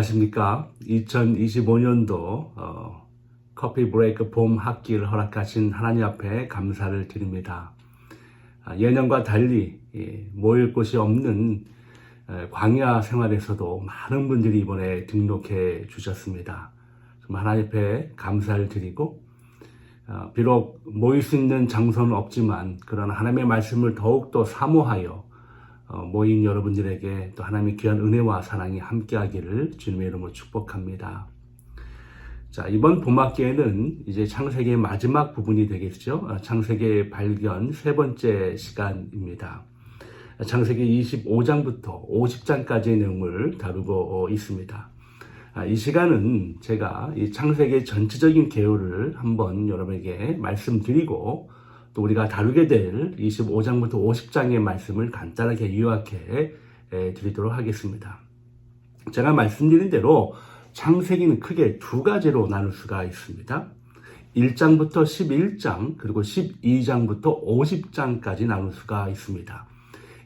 안녕하십니까. 2025년도 어, 커피 브레이크 봄 학기를 허락하신 하나님 앞에 감사를 드립니다. 아, 예년과 달리 예, 모일 곳이 없는 에, 광야 생활에서도 많은 분들이 이번에 등록해 주셨습니다. 하나님 앞에 감사를 드리고 어, 비록 모일 수 있는 장소는 없지만 그러나 하나님의 말씀을 더욱더 사모하여 어, 모인 여러분들에게 또 하나님의 귀한 은혜와 사랑이 함께하기를 주님의 이름으로 축복합니다. 자, 이번 봄학기에는 이제 창세기의 마지막 부분이 되겠죠. 어, 창세기의 발견 세 번째 시간입니다. 창세기 25장부터 50장까지의 내용을 다루고 어, 있습니다. 아, 이 시간은 제가 이 창세기의 전체적인 개요를 한번 여러분에게 말씀드리고 또 우리가 다루게 될 25장부터 50장의 말씀을 간단하게 요약해 에, 드리도록 하겠습니다. 제가 말씀드린 대로 창세기는 크게 두 가지로 나눌 수가 있습니다. 1장부터 11장 그리고 12장부터 50장까지 나눌 수가 있습니다.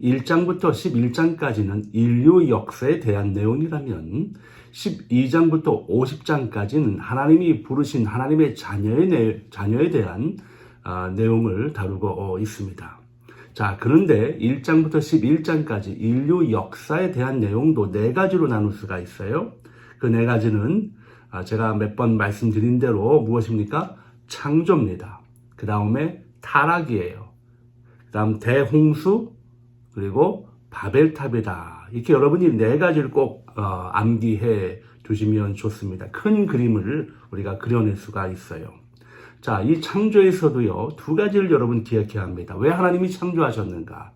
1장부터 11장까지는 인류 역사에 대한 내용이라면 12장부터 50장까지는 하나님이 부르신 하나님의 자녀의 내, 자녀에 대한 아, 내용을 다루고 어, 있습니다. 자, 그런데 1장부터 11장까지 인류 역사에 대한 내용도 네 가지로 나눌 수가 있어요. 그 네 가지는 아, 제가 몇 번 말씀드린 대로 무엇입니까? 창조입니다. 그 다음에 타락이에요. 그 다음 대홍수, 그리고 바벨탑이다. 이렇게 여러분이 네 가지를 꼭 어, 암기해 두시면 좋습니다. 큰 그림을 우리가 그려낼 수가 있어요. 자, 이 창조에서도요, 두 가지를 여러분 기억해야 합니다. 왜 하나님이 창조하셨는가?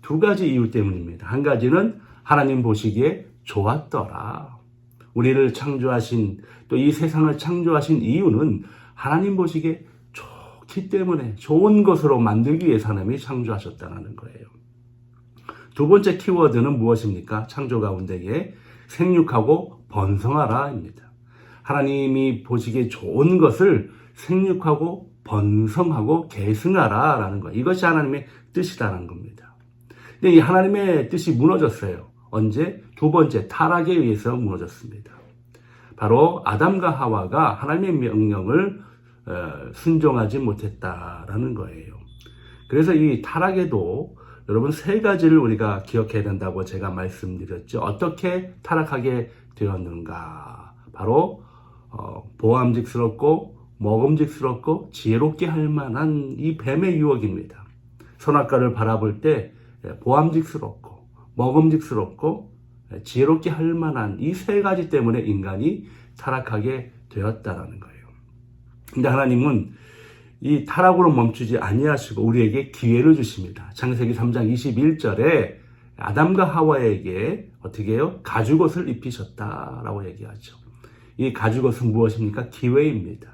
두 가지 이유 때문입니다. 한 가지는 하나님 보시기에 좋았더라. 우리를 창조하신, 또 이 세상을 창조하신 이유는 하나님 보시기에 좋기 때문에 좋은 것으로 만들기 위해서 하나님이 창조하셨다는 거예요. 두 번째 키워드는 무엇입니까? 창조 가운데에 생육하고 번성하라입니다. 하나님이 보시기에 좋은 것을 생육하고 번성하고 계승하라 라는 거. 이것이 하나님의 뜻이라는 겁니다. 근데 이 하나님의 뜻이 무너졌어요. 언제? 두 번째 타락에 의해서 무너졌습니다. 바로 아담과 하와가 하나님의 명령을 어, 순종하지 못했다라는 거예요. 그래서 이 타락에도 여러분 세 가지를 우리가 기억해야 된다고 제가 말씀드렸죠. 어떻게 타락하게 되었는가? 바로 어, 보암직스럽고 먹음직스럽고 지혜롭게 할 만한 이 뱀의 유혹입니다. 선악과를 바라볼 때 예, 보암직스럽고 먹음직스럽고 예, 지혜롭게 할 만한 이 세 가지 때문에 인간이 타락하게 되었다라는 거예요. 근데 하나님은 이 타락으로 멈추지 아니하시고 우리에게 기회를 주십니다. 창세기 3장 21절에 아담과 하와에게 어떻게 해요? 가죽옷을 입히셨다라고 얘기하죠. 이 가죽옷은 무엇입니까? 기회입니다.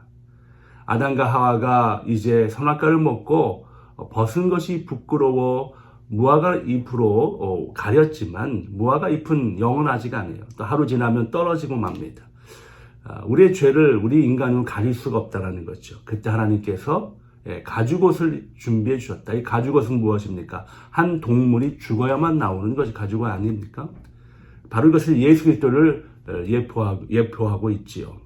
아담과 하와가 이제 선악과를 먹고 벗은 것이 부끄러워 무화과 잎으로 가렸지만 무화과 잎은 영원하지가 않아요. 또 하루 지나면 떨어지고 맙니다. 아, 우리의 죄를 우리 인간은 가릴 수가 없다라는 거죠. 그때 하나님께서 예, 가죽옷을 준비해 주셨다. 이 가죽옷은 무엇입니까? 한 동물이 죽어야만 나오는 것이 가죽옷 아닙니까? 바로 이것을 예수 그리스도를 어, 예포하고, 예표하고 있지요.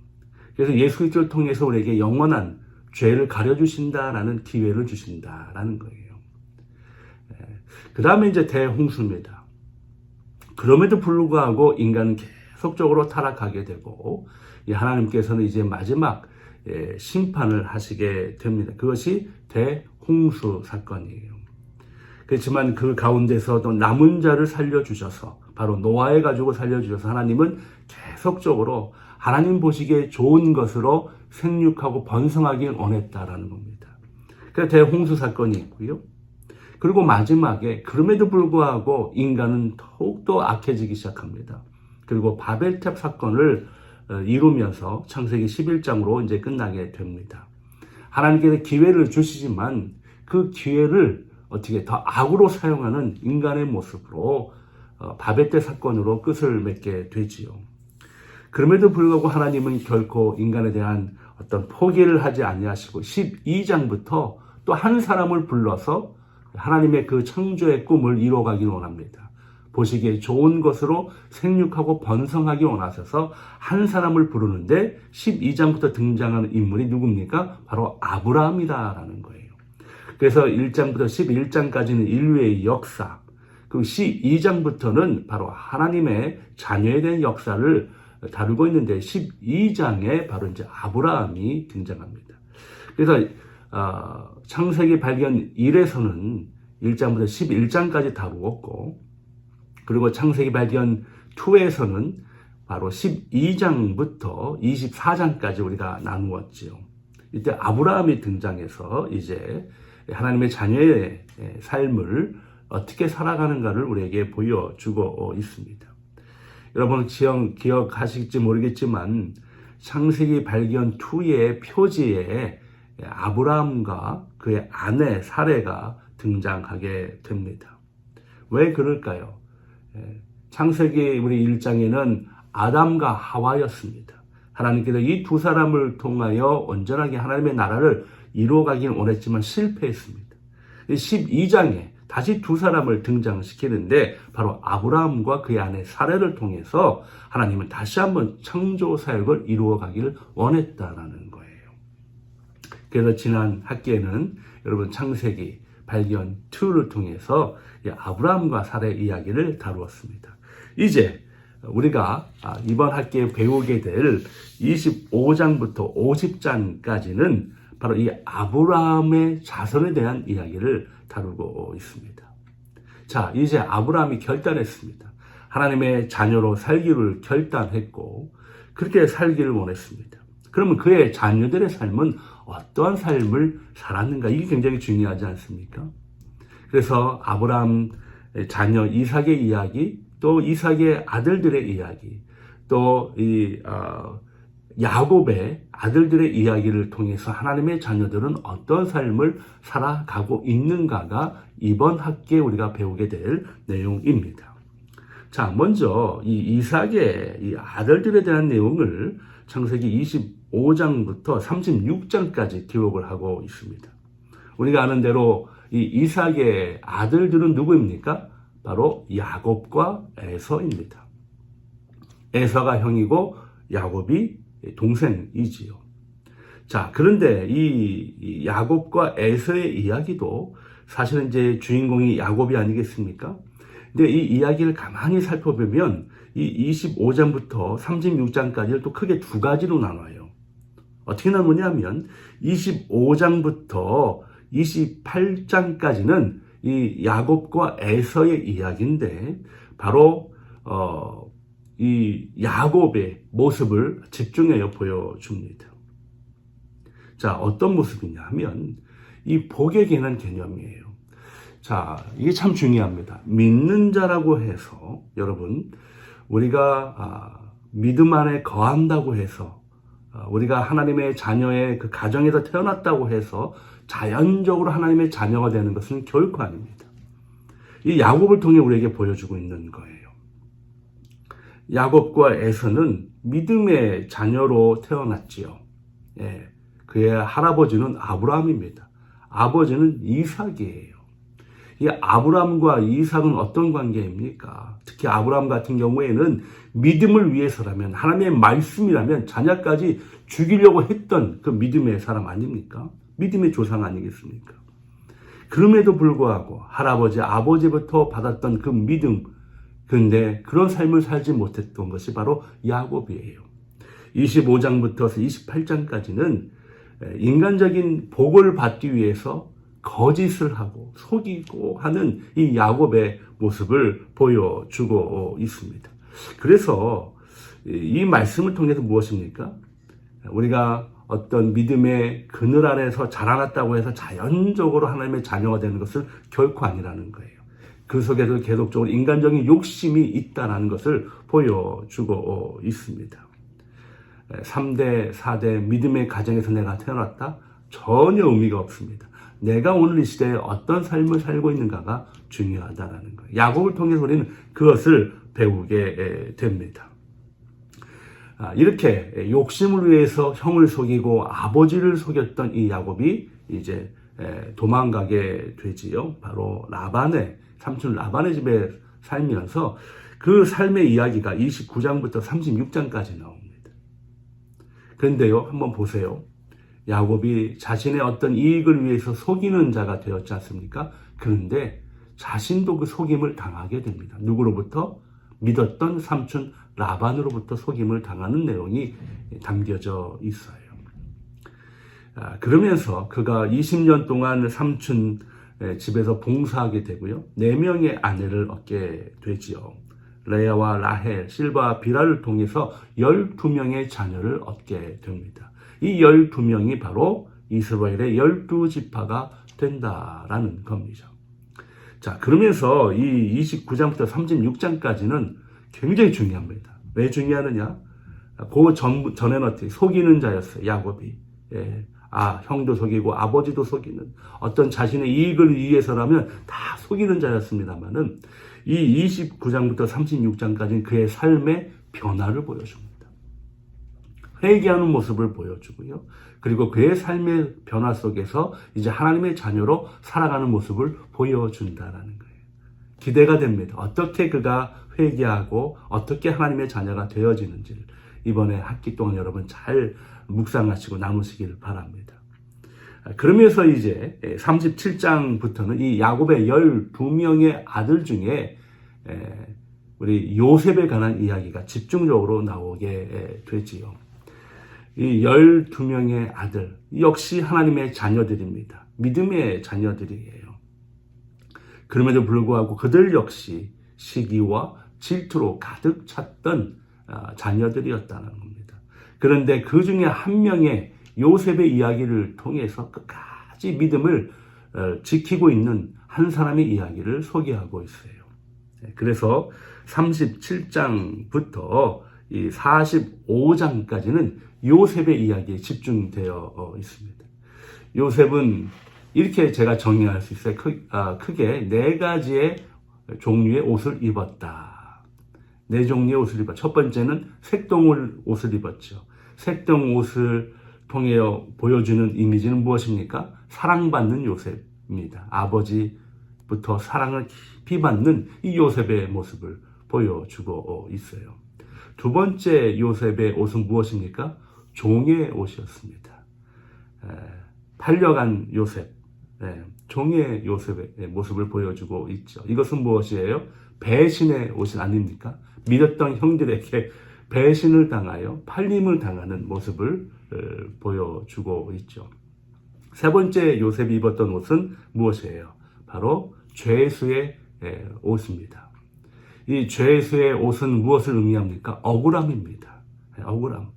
그래서 예수 그리스도를 통해서 우리에게 영원한 죄를 가려 주신다라는 기회를 주신다라는 거예요. 그 다음에 이제 대홍수입니다. 그럼에도 불구하고 인간은 계속적으로 타락하게 되고 하나님께서는 이제 마지막 예, 심판을 하시게 됩니다. 그것이 대홍수 사건이에요. 그렇지만 그 가운데서 도 남은 자를 살려주셔서 바로 노아의 가족을 살려주셔서 하나님은 계속적으로 하나님 보시기에 좋은 것으로 생육하고 번성하길 원했다라는 겁니다. 그래서 대홍수 사건이 있고요. 그리고 마지막에 그럼에도 불구하고 인간은 더욱더 악해지기 시작합니다. 그리고 바벨탑 사건을 어, 이루면서 창세기 11장으로 이제 끝나게 됩니다. 하나님께서 기회를 주시지만 그 기회를 어떻게 더 악으로 사용하는 인간의 모습으로 어, 바벨탑 사건으로 끝을 맺게 되지요. 그럼에도 불구하고 하나님은 결코 인간에 대한 어떤 포기를 하지 아니하시고 12장부터 또 한 사람을 불러서 하나님의 그 창조의 꿈을 이루어가길 원합니다. 보시기에 좋은 것으로 생육하고 번성하기 원하셔서 한 사람을 부르는데 12장부터 등장하는 인물이 누굽니까? 바로 아브라함이다라는 거예요. 그래서 1장부터 11장까지는 인류의 역사, 그리고 12장부터는 바로 하나님의 자녀에 대한 역사를 다루고 있는데 12장에 바로 이제 아브라함이 등장합니다. 그래서 어, 창세기 발견 1에서는 1장부터 11장까지 다루었고 그리고 창세기 발견 2에서는 바로 12장부터 24장까지 우리가 나누었지요. 이때 아브라함이 등장해서 이제 하나님의 자녀의 삶을 어떻게 살아가는가를 우리에게 보여주고 있습니다. 여러분 기억, 기억하실지 모르겠지만 창세기 발견 2의 표지에 아브라함과 그의 아내 사레가 등장하게 됩니다. 왜 그럴까요? 창세기 우리 1장에는 아담과 하와였습니다. 하나님께서 이 두 사람을 통하여 온전하게 하나님의 나라를 이루어가길 원했지만 실패했습니다. 12장에 다시 두 사람을 등장시키는데 바로 아브라함과 그의 아내 사례를 통해서 하나님은 다시 한번 창조 사역을 이루어 가기를 원했다라는 거예요. 그래서 지난 학기에는 여러분 창세기 발견 2를 통해서 아브라함과 사례 이야기를 다루었습니다. 이제 우리가 이번 학기에 배우게 될 25장부터 50장까지는 바로 이 아브라함의 자손에 대한 이야기를 다루고 있습니다. 자, 이제 아브라함이 결단했습니다. 하나님의 자녀로 살기를 결단했고, 그렇게 살기를 원했습니다. 그러면 그의 자녀들의 삶은 어떠한 삶을 살았는가? 이게 굉장히 중요하지 않습니까? 그래서 아브라함 자녀 이삭의 이야기, 또 이삭의 아들들의 이야기, 또이 어, 야곱의 아들들의 이야기를 통해서 하나님의 자녀들은 어떤 삶을 살아가고 있는가가 이번 학기에 우리가 배우게 될 내용입니다. 자, 먼저 이 이삭의 이 아들들에 대한 내용을 창세기 25장부터 36장까지 기록을 하고 있습니다. 우리가 아는 대로 이 이삭의 아들들은 누구입니까? 바로 야곱과 에서입니다. 에서가 형이고 야곱이 동생이지요. 자, 그런데 이 야곱과 에서의 이야기도 사실은 이제 주인공이 야곱이 아니겠습니까? 근데 이 이야기를 가만히 살펴보면 이 25장부터 36장까지를 또 크게 두 가지로 나눠요. 어떻게 나누냐면 25장부터 28장까지는 이 야곱과 에서의 이야기인데 바로 어, 이 야곱의 모습을 집중해서 보여줍니다. 자, 어떤 모습이냐 하면 이 복에 관한 개념이에요. 자, 이게 참 중요합니다. 믿는 자라고 해서 여러분 우리가 아, 믿음 안에 거한다고 해서 아, 우리가 하나님의 자녀의 그 가정에서 태어났다고 해서 자연적으로 하나님의 자녀가 되는 것은 결코 아닙니다. 이 야곱을 통해 우리에게 보여주고 있는 거예요. 야곱과 에서는 믿음의 자녀로 태어났지요. 예, 그의 할아버지는 아브라함입니다. 아버지는 이삭이에요. 이 아브라함과 이삭은 어떤 관계입니까? 특히 아브라함 같은 경우에는 믿음을 위해서라면 하나님의 말씀이라면 자녀까지 죽이려고 했던 그 믿음의 사람 아닙니까? 믿음의 조상 아니겠습니까? 그럼에도 불구하고 할아버지, 아버지부터 받았던 그 믿음, 그런데 그런 삶을 살지 못했던 것이 바로 야곱이에요. 25장부터 28장까지는 인간적인 복을 받기 위해서 거짓을 하고 속이고 하는 이 야곱의 모습을 보여주고 있습니다. 그래서 이 말씀을 통해서 무엇입니까? 우리가 어떤 믿음의 그늘 아래서 자라났다고 해서 자연적으로 하나님의 자녀가 되는 것은 결코 아니라는 거예요. 그 속에도 계속적으로 인간적인 욕심이 있다는 것을 보여주고 있습니다. 3대, 4대 믿음의 가정에서 내가 태어났다? 전혀 의미가 없습니다. 내가 오늘 이 시대에 어떤 삶을 살고 있는가가 중요하다는 거예요. 야곱을 통해서 우리는 그것을 배우게 됩니다. 아, 이렇게 욕심을 위해서 형을 속이고 아버지를 속였던 이 야곱이 이제 도망가게 되지요. 바로 라반의 삼촌 라반의 집에 살면서 그 삶의 이야기가 29장부터 36장까지 나옵니다. 그런데요, 한번 보세요. 야곱이 자신의 어떤 이익을 위해서 속이는 자가 되었지 않습니까? 그런데 자신도 그 속임을 당하게 됩니다. 누구로부터? 믿었던 삼촌 라반으로부터 속임을 당하는 내용이 담겨져 있어요. 아, 그러면서 그가 20년 동안 삼촌 집에서 봉사하게 되고요. 네 명의 아내를 얻게 되지요. 레아와 라헬, 실바와 비라를 통해서 12명의 자녀를 얻게 됩니다. 이 12명이 바로 이스라엘의 12지파가 된다라는 겁니다. 자, 그러면서 이 29장부터 36장까지는 굉장히 중요합니다. 왜 중요하느냐? 그 전, 전에는 어떻게 속이는 자였어요, 야곱이. 예. 아, 형도 속이고 아버지도 속이는 어떤 자신의 이익을 위해서라면 다 속이는 자였습니다만은 이 29장부터 36장까지는 그의 삶의 변화를 보여줍니다. 회개하는 모습을 보여주고요. 그리고 그의 삶의 변화 속에서 이제 하나님의 자녀로 살아가는 모습을 보여준다라는 거예요. 기대가 됩니다. 어떻게 그가 회개하고 어떻게 하나님의 자녀가 되어지는지를 이번에 학기 동안 여러분 잘 묵상하시고 나누시기를 바랍니다. 그러면서 이제 37장부터는 이 야곱의 12명의 아들 중에 우리 요셉에 관한 이야기가 집중적으로 나오게 되지요. 이 12명의 아들, 역시 하나님의 자녀들입니다. 믿음의 자녀들이에요. 그럼에도 불구하고 그들 역시 시기와 질투로 가득 찼던 아, 자녀들이었다는 겁니다. 그런데 그 중에 한 명의 요셉의 이야기를 통해서 끝까지 믿음을 어, 지키고 있는 한 사람의 이야기를 소개하고 있어요. 네, 그래서 37장부터 이 45장까지는 요셉의 이야기에 집중되어 어, 있습니다. 요셉은 이렇게 제가 정리할 수 있어요. 크, 아, 크게 네 가지의 종류의 옷을 입었다. 네 종류의 옷을 입었. 첫 번째는 색동 옷을 입었죠. 색동 옷을 통해 보여주는 이미지는 무엇입니까? 사랑받는 요셉입니다. 아버지부터 사랑을 깊이 받는 이 요셉의 모습을 보여주고 있어요. 두 번째 요셉의 옷은 무엇입니까? 종의 옷이었습니다. 팔려간 요셉, 종의 요셉의 모습을 보여주고 있죠. 이것은 무엇이에요? 배신의 옷이 아닙니까? 믿었던 형들에게 배신을 당하여 팔림을 당하는 모습을 어, 보여주고 있죠. 세 번째 요셉이 입었던 옷은 무엇이에요? 바로 죄수의 옷입니다. 이 죄수의 옷은 무엇을 의미합니까? 억울함입니다. 억울함.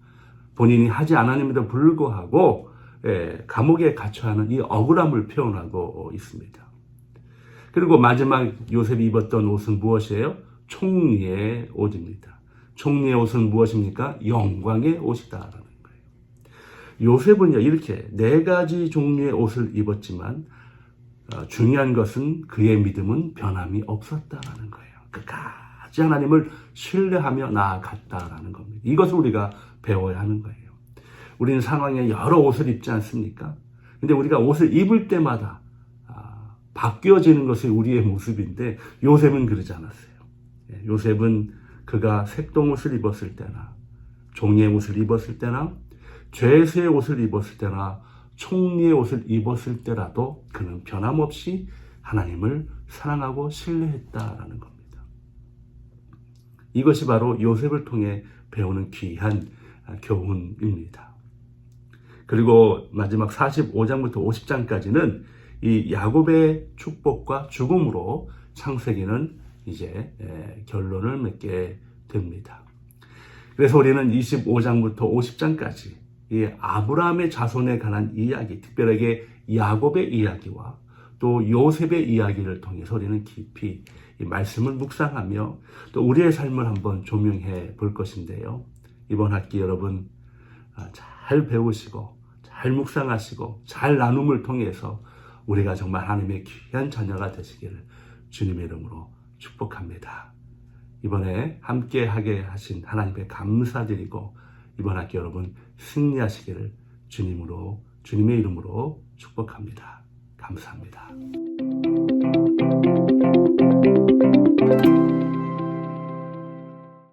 본인이 하지 않았음에도 불구하고 감옥에 갇혀 하는 이 억울함을 표현하고 있습니다. 그리고 마지막 요셉이 입었던 옷은 무엇이에요? 총리의 옷입니다. 총리의 옷은 무엇입니까? 영광의 옷이다라는 거예요. 요셉은요 이렇게 네 가지 종류의 옷을 입었지만 어, 중요한 것은 그의 믿음은 변함이 없었다라는 거예요. 끝까지 하나님을 신뢰하며 나아갔다라는 겁니다. 이것을 우리가 배워야 하는 거예요. 우리는 상황에 여러 옷을 입지 않습니까? 근데 우리가 옷을 입을 때마다 아, 바뀌어지는 것이 우리의 모습인데 요셉은 그러지 않았어요. 예, 요셉은 그가 색동 옷을 입었을 때나 종이의 옷을 입었을 때나 죄수의 옷을 입었을 때나 총리의 옷을 입었을 때라도 그는 변함없이 하나님을 사랑하고 신뢰했다라는 겁니다. 이것이 바로 요셉을 통해 배우는 귀한 교훈입니다. 그리고 마지막 45장부터 50장까지는 이 야곱의 축복과 죽음으로 창세기는 이제 결론을 맺게 됩니다. 그래서 우리는 25장부터 50장까지 이 아브라함의 자손에 관한 이야기, 특별하게 야곱의 이야기와 또 요셉의 이야기를 통해서 우리는 깊이 이 말씀을 묵상하며 또 우리의 삶을 한번 조명해 볼 것인데요. 이번 학기 여러분 아, 잘 배우시고 잘 묵상하시고 잘 나눔을 통해서 우리가 정말 하나님의 귀한 자녀가 되시기를 주님의 이름으로 축복합니다. 이번에 함께 하게 하신 하나님의 감사드리고 이번 학기 여러분 승리하시기를 주님으로 주님의 이름으로 축복합니다. 감사합니다.